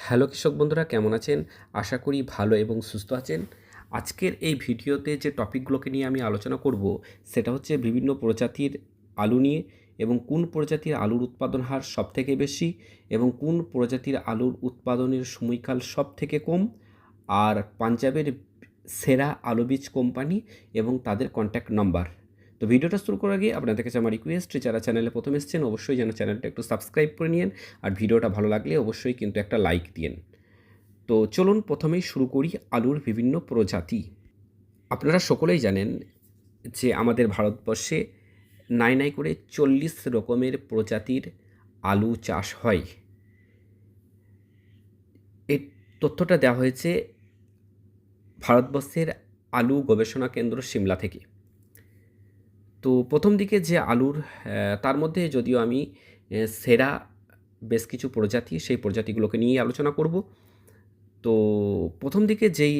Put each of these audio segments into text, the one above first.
Hello কৃষক বন্ধুরা, কেমন আছেন? আশা করি ভালো এবং সুস্থ আছেন। আজকের এই ভিডিওতে যে টপিকগুলোকে নিয়ে আমি আলোচনা করব, সেটা হচ্ছে বিভিন্ন প্রজাতির আলু নিয়ে এবং কোন প্রজাতির আলুর উৎপাদন হার সবথেকে বেশি এবং কোন প্রজাতির আলুর উৎপাদনের সময়কাল সব থেকে কম আর পাঞ্জাবের সেরা আলু বীজ কোম্পানি এবং তাদের কন্ট্যাক্ট নাম্বার তো ভিডিওটা শুরু করার আগে আপনাদের কাছে আমার রিকোয়েস্ট যারা চ্যানেলে প্রথম এসেছেন, অবশ্যই যেন চ্যানেলটা একটু সাবস্ক্রাইব করে নিন আর ভিডিওটা ভালো লাগলে অবশ্যই কিন্তু একটা লাইক দিন তো চলুন প্রথমেই শুরু করি আলুর বিভিন্ন প্রজাতি। আপনারা সকলেই জানেন যে আমাদের ভারতবর্ষে নাই নাই করে চল্লিশ রকমের প্রজাতির আলু চাষ হয়। এই তথ্যটা দেওয়া হয়েছে ভারতবর্ষের আলু গবেষণা কেন্দ্র সিমলা থেকে। তো প্রথম দিকে যে আলুর তার মধ্যে যদিও আমি সেরা বেশ কিছু প্রজাতি, সেই প্রজাতিগুলোকে নিয়েই আলোচনা করব। তো প্রথম দিকে যেই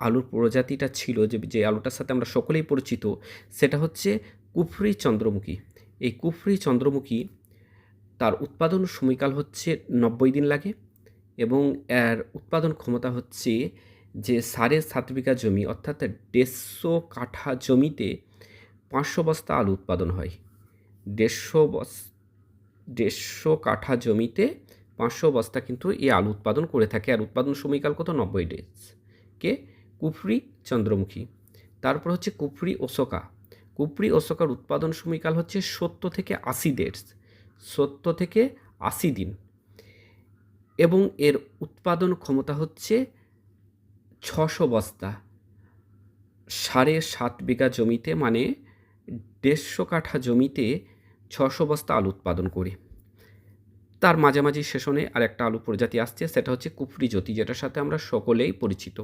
আলুর প্রজাতিটা ছিল, যে যে আলুটার সাথে আমরা সকলেই পরিচিত, সেটা হচ্ছে কুফরি চন্দ্রমুখী। এই কুফরি চন্দ্রমুখী, তার উৎপাদন সময়কাল হচ্ছে নব্বই দিন লাগে এবং এর উৎপাদন ক্ষমতা হচ্ছে যে সাড়ে সাত বিঘা জমি, অর্থাৎ দেড়শো কাঠা জমিতে পাঁচশো বস্তা আলু উৎপাদন হয়। দেড়শো বস, দেড়শো কাঠা জমিতে পাঁচশো বস্তা কিন্তু এই আলু উৎপাদন করে থাকে। আর উৎপাদন সময়কাল কত? নব্বই ডেজ কে? কুফরি চন্দ্রমুখী। তারপর হচ্ছে কুফরি ওসকা। কুফরি ওসকার উৎপাদন সময়কাল হচ্ছে সত্তর থেকে আশি ডেজ সত্তর থেকে আশি দিন। এবং এর উৎপাদন ক্ষমতা হচ্ছে ছশো বস্তা। সাড়ে সাত বিঘা জমিতে মানে দেড়শো কাঠা জমিতে ছশো বস্তা আলু উৎপাদন করে। তার মাঝামাঝি সেশনে আর একটা আলু প্রজাতি আসছে, সেটা হচ্ছে কুফরি জ্যোতি, যেটার সাথে আমরা সকলেই পরিচিত।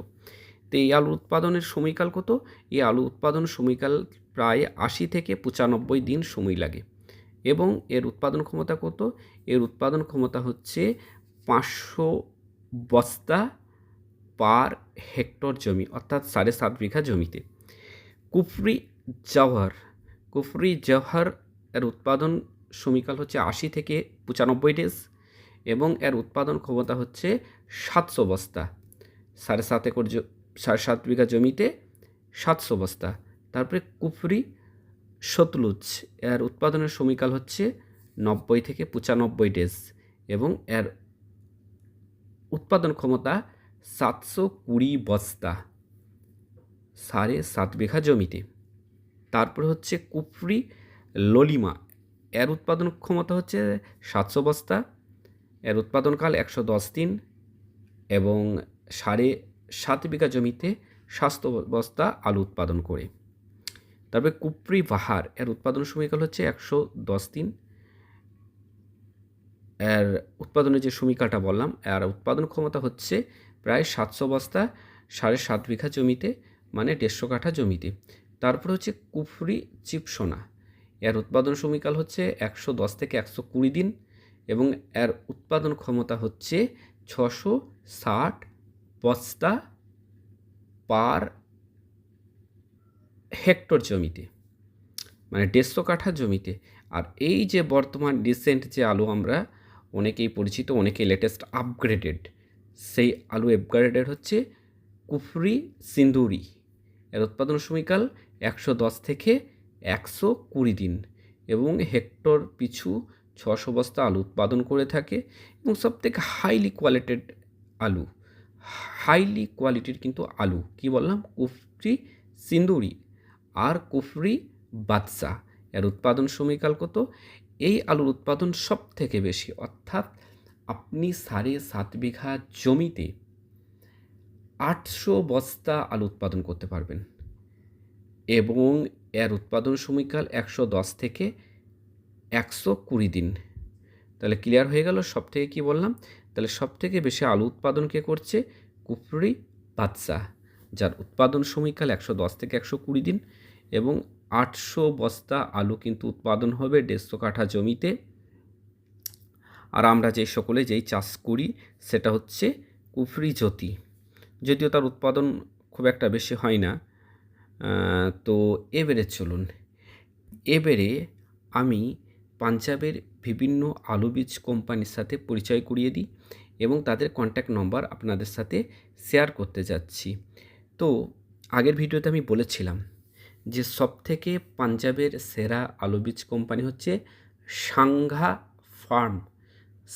তো এই আলু উৎপাদনের সময়কাল কত? এই আলু উৎপাদন সময়কাল প্রায় আশি থেকে পঁচানব্বই দিন সময় লাগে। এবং এর উৎপাদন ক্ষমতা কত? এর উৎপাদন ক্ষমতা হচ্ছে পাঁচশো বস্তা পার হেক্টর জমি, অর্থাৎ সাড়ে সাত বিঘা জমিতে। কুফরি জওহর কুফরি জওহর এর উৎপাদন সময়কাল হচ্ছে আশি থেকে পঁচানব্বই ডেজ এবং এর উৎপাদন ক্ষমতা হচ্ছে সাতশো বস্তা। সাড়ে সাত একর সাড়ে সাত বিঘা জমিতে সাতশো বস্তা। তারপরে কুফরি সতলুজ এর উৎপাদনের সময়কাল হচ্ছে নব্বই থেকে পঁচানব্বই ডেজ এবং এর উৎপাদন ক্ষমতা সাতশো কুড়ি বস্তা সাড়ে সাত বিঘা জমিতে। তারপরে হচ্ছে কুফরি, ললিমা। এর উৎপাদন ক্ষমতা হচ্ছে সাতশো বস্তা। এর উৎপাদনকাল একশো দশ দিন এবং সাড়ে সাত বিঘা জমিতে স্বাস্থ্য বস্তা আলু উৎপাদন করে। তারপরে কুপরি বাহার, এর উৎপাদন সময়কাল হচ্ছে একশো দশ দিন। এর উৎপাদনের যে সময়কালটা বললাম, এর উৎপাদন ক্ষমতা হচ্ছে প্রায় সাতশো বস্তা, সাড়ে সাত বিঘা জমিতে মানে দেড়শো কাঠা জমিতে। তারপর হচ্ছে কুফরি চিপসোনা। এর উৎপাদন সময়কাল হচ্ছে একশো দশ থেকে একশো কুড়ি দিন এবং এর উৎপাদন ক্ষমতা হচ্ছে ছশো ষাট বস্তা পার হেক্টর জমিতে মানে দেড়শো কাঠা জমিতে। আর এই যে বর্তমান রিসেন্ট যে আলু আমরা অনেকেই পরিচিত, অনেকেই লেটেস্ট আপগ্রেডেড সেই আলু আপগ্রেডেড হচ্ছে কুফরি সিন্দুরি। এর উৎপাদন সময়কাল একশো দশ থেকে একশো কুড়ি দিন এবং হেক্টর পিছু ছশো বস্তা আলু উৎপাদন করে থাকে এবং সবথেকে হাইলি কোয়ালিটেড আলু। হাইলি কোয়ালিটির কিন্তু আলু। কি বললাম? কুফরি সিন্দুরি আর কুফরি বাদশা। এর উৎপাদন সময়কাল কত? এই আলুর উৎপাদন সব থেকে বেশি। অর্থাৎ আপনি সাড়ে সাত বিঘা জমিতে আটশো বস্তা আলু উৎপাদন করতে পারবেন। এবং এর উৎপাদন সময়কাল একশো দশ থেকে একশো কুড়ি দিন। তাহলে ক্লিয়ার হয়ে গেল সব থেকে কী বললাম? তাহলে সব থেকে বেশি আলু উৎপাদন কে করছে? কুফরি বাদশাহ যার উৎপাদন সময়কাল একশো দশ থেকে একশো কুড়ি দিন এবং আটশো বস্তা আলু কিন্তু উৎপাদন হবে দেড়শো কাঠা জমিতে। আর আমরা যে সকলে যেই চাষ করি, সেটা হচ্ছে কুফরি জ্যোতি। যদিও তার উৎপাদন খুব একটা বেশি হয় না তো এবারে চলুন। এবারে আমি পাঞ্জাবের বিভিন্ন আলু বীজ কোম্পানির সাথে পরিচয় করিয়ে দিই এবং তাদের কন্ট্যাক্ট নম্বর আপনাদের সাথে শেয়ার করতে যাচ্ছি। তো আগের ভিডিওতে আমি বলেছিলাম যে সবথেকে পাঞ্জাবের সেরা আলু বীজ কোম্পানি হচ্ছে সাংঘা ফার্ম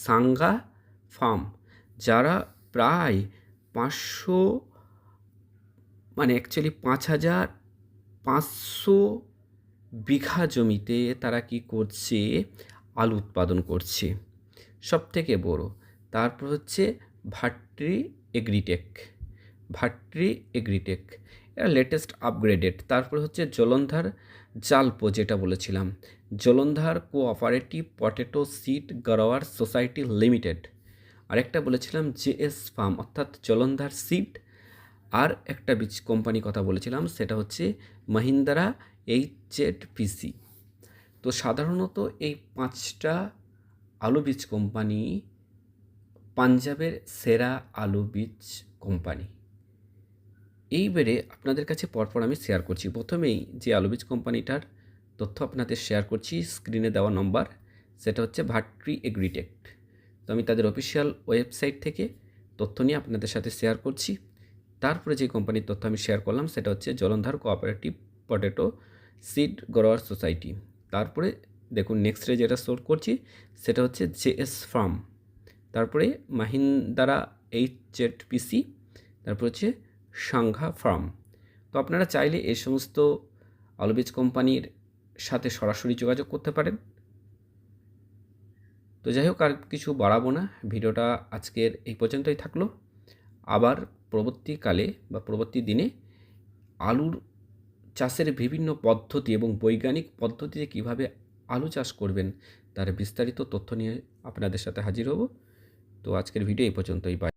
সাংঘা ফার্ম, যারা প্রায় পাঁচশো মানে অ্যাকচুয়ালি পাঁচ হাজার পাঁচশো বিঘা জমিতে তারা কি করছে? আলু উৎপাদন করছে। সব থেকে বড়। তারপর হচ্ছে ভাট্রি এগ্রিটেক। ভাট্রি এগ্রিটেক। এরা লেটেস্ট আপগ্রেডেড তারপর হচ্ছে জলন্ধার জালপো যেটা বলেছিলাম। Jalandhar cooperative potato seed grower society limited আরেকটা বলেছিলাম জেএস ফার্ম, অর্থাৎ জলন্ধার সিড। আর একটা বীজ কোম্পানি কথা বলেছিলাম, সেটা হচ্ছে মহিন্দ্রা এইচ জেড পিসি তো সাধারণত এই পাঁচটা আলু বীজ কোম্পানি পাঞ্জাবের সেরা আলু বীজ কোম্পানি। এইবারে আপনাদের কাছে পরপর আমি শেয়ার করছি। প্রথমেই যে আলু বীজ কোম্পানিটার তথ্য আপনাদের শেয়ার করছি, স্ক্রিনে দেওয়া নম্বর, সেটা হচ্ছে ভাট্রি এগ্রিটেক। তো আমি তাদের অফিসিয়াল ওয়েবসাইট থেকে তথ্য নিয়ে আপনাদের সাথে শেয়ার করছি। তারপরে যে কোম্পানির তথ্য আমি শেয়ার করলাম, সেটা হচ্ছে Jalandhar cooperative potato seed grower society তারপরে দেখুন নেক্সট নেক্সটে যেটা শোর করছি, সেটা হচ্ছে জেএস ফার্ম তারপরে মাহিন্দারা এইচ জেড পিসি তারপর হচ্ছে সাংঘা ফার্ম তো আপনারা চাইলে এই সমস্ত আলুবীজ কোম্পানির সাথে সরাসরি যোগাযোগ করতে পারেন। তো যাই হোক আর কিছু বাড়াবো না। ভিডিওটা আজকের এই পর্যন্তই থাকল। আবার পরবর্তীকালে বা পরবর্তী দিনে আলুর চাষের বিভিন্ন পদ্ধতি এবং বৈজ্ঞানিক পদ্ধতিতে কীভাবে আলু চাষ করবেন তার বিস্তারিত তথ্য নিয়ে আপনাদের সাথে হাজির হব। তো আজকের ভিডিও এই পর্যন্তই। বাই